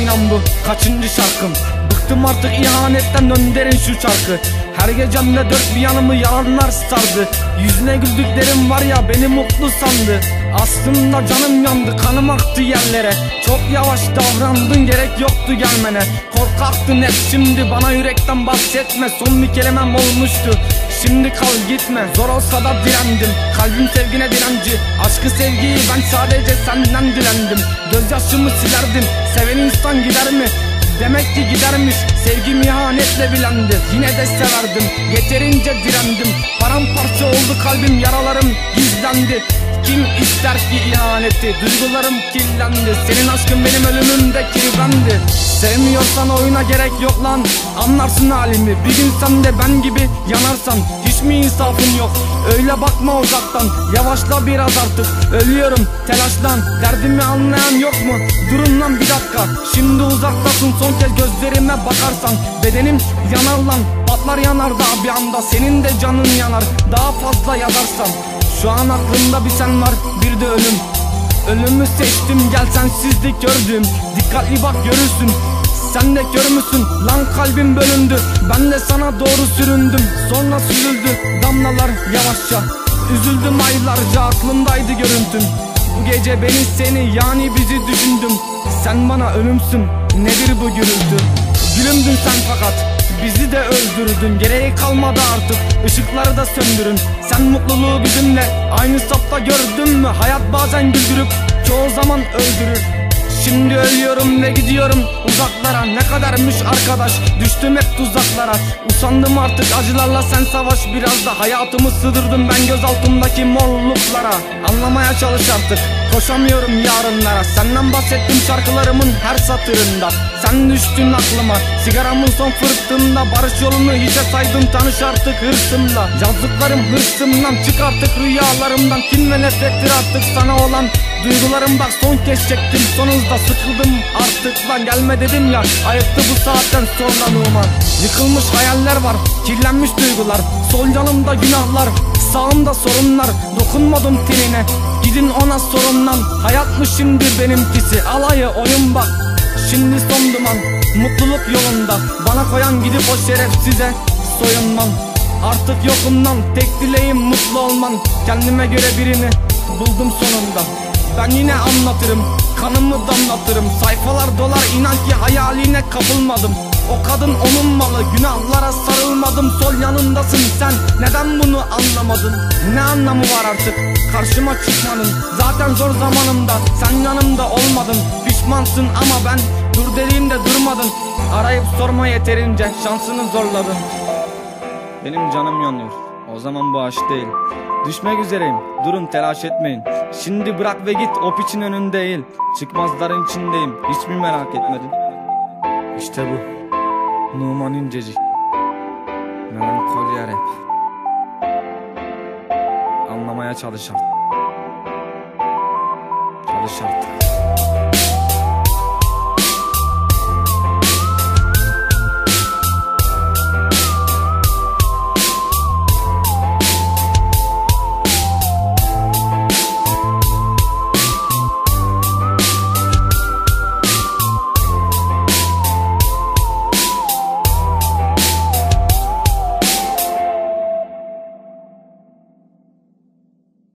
inan bu kaçıncı şarkım? Bıktım artık ihanetten döndürün şu şarkı. Her gecemde dört bir yanımı yalanlar sardı. Yüzüne güldüklerim var ya beni mutlu sandı. Aslında canım yandı kanım aktı yerlere. Çok yavaş davrandın gerek yoktu gelmene. Korkaktın hep şimdi bana yürekten bahsetme. Son bir kelimem olmuştu Şimdi kal gitme Zor olsa da direndim. Kalbim sevgine direnci Aşkı sevgiyi ben sadece senden dilendim Gözyaşımı silerdim Seven insan gider mi? Demek ki gidermiş Sevgim ihanetle bilendi. Yine de severdim Yeterince direndim. Paramparça oldu kalbim Yaralarım gizlendi kim ister ki ihaneti? Duygularım kirlendi. Senin aşkın benim ölümümde kirlendi. Sevmiyorsan oyuna gerek yok lan. Anlarsın halimi. Bir gün sen de ben gibi yanarsan Hiç mi insafın yok? Öyle bakma uzaktan. Yavaşla biraz artık. Ölüyorum telaşlan Derdimi anlayan yok mu? Durun lan bir dakika. Şimdi uzaktasın. Son kez gözlerime bakarsan Bedenim yanar lan. Patlar yanar da bir anda. Senin de canın yanar. Daha fazla yazarsam şu an aklımda bir sen var bir de ölüm. Ölümü seçtim gel sensizlik gördüm. Dikkatli bak görürsün. Sen de kör müsün? Lan kalbim bölündü. Ben de sana doğru süründüm. Sonra süzüldü damlalar yavaşça. Üzüldüm aylarca aklımdaydı görüntün Bu gece beni seni yani bizi düşündüm. Sen bana ölümsün nedir bu gürültü? Gülümdün sen fakat Bizi de öldürdün gereği kalmadı artık. Işıkları da söndürün Sen mutluluğu bizimle. Aynı safta gördün mü Hayat bazen güldürüp çoğu zaman öldürür. Şimdi ölüyorum ve gidiyorum uzaklara. Ne kadarmış arkadaş düştüm hep tuzaklara. Usandım artık acılarla sen savaş biraz da. Hayatımı sığdırdım ben göz altındaki morluklara Anlamaya çalış artık koşamıyorum yarınlara. Senden bahsettim şarkılarımın her satırında. Sen düştün aklıma. Sigaramın son fırtında. Barış yolunu hiçe saydım. Tanış artık hırsımla. Yazdıklarım hırsımdan. Çık artık rüyalarımdan. Kim ve nefrettir artık sana olan Duygularım. Bak son kez çektim. Sonunda sıkıldım artık. Lan gelme dedim ya. Ayıktı bu saatten sonra Numan. Yıkılmış hayaller var kirlenmiş duygular. Sol yanımda günahlar sağımda sorunlar. Dokunmadım tenine. Gidin ona sorunlan Hayat mı şimdi benimkisi? Alayı oyun bak. Şimdi son duman. Mutluluk yolunda. Bana koyan gidip o şerefsize soyunmam. Artık yokumdan. Tek dileğim mutlu olman. Kendime göre birini buldum sonunda. Ben yine anlatırım. Kanımı damlatırım. Sayfalar dolar. İnan ki hayaline kapılmadım O kadın onun malı Günahlara sarılmadım. Sol yanındasın sen. Neden bunu anlamadın? Ne anlamı var artık? Karşıma çıkmanın Zaten zor zamanımda Sen yanımda olmadın. Pişmansın ama ben Dur dediğimde durmadın. Arayıp sorma yeterince Şansını zorladın. Benim canım yanıyor. O zaman bu aşk değil. Düşmek üzereyim. Durun telaş etmeyin. Şimdi bırak ve git. O piçin önünde eğil. Çıkmazların içindeyim. Hiç mi merak etmedin? İşte bu Numan İncecik. Melankolya rap Anlamaya çalış artık Çalış